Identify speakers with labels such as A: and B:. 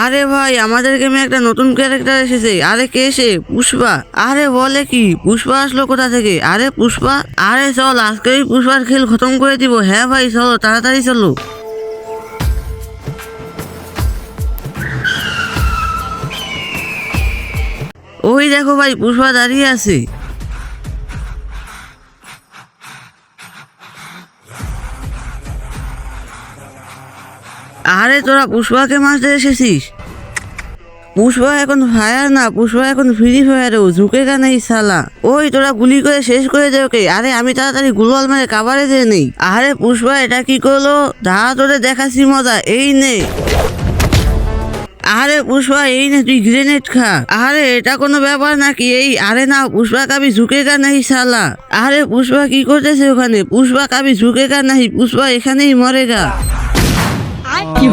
A: আরে ভাই, আমাদের গেমে একটা নতুন ক্যারেক্টার এসেছে। আরে কে সে? পুষ্পা। আরে বলে কি? পুষ্পা আসলো কোথা থেকে? আরে পুষ্পা, আরে চল, আজকেই পুষ্পার খেল খতম করে দিব। হ্যাঁ ভাই, চলো, তাড়াতাড়ি চলো। ওই দেখো ভাই, পুষ্পা দাঁড়িয়ে আছে। আরে তোরা পুষ্পাকে মারতে এসেছিস? পুষ্পা এখন ফায়ার না, পুষ্পা এখন ফ্রি ফায়ার ও, ঝুঁকে কেন এই সালা ওই তোরা গুলি করে শেষ করে দে ওকে। আরে আমি তাড়াতাড়ি গুলওয়াল মেরে কাবারে দিয়ে নেই। আরে পুষ্পা, এটা কি করল? দাঁড়া তোরে দেখাচ্ছি মজা, এই নে। আরে পুষ্পা, এই নে, তুই গ্রেনেড খা। আরে এটা কোনো ব্যাপার নাকি? এই, আরে না, পুষ্পা কাবি ঝুঁকে গা নাহি সালা আরে পুষ্পা কি করতেছে ওখানে? পুষ্পা কাবি ঝুঁকে গা নাহি পুষ্পা এখানেই মরে গা কি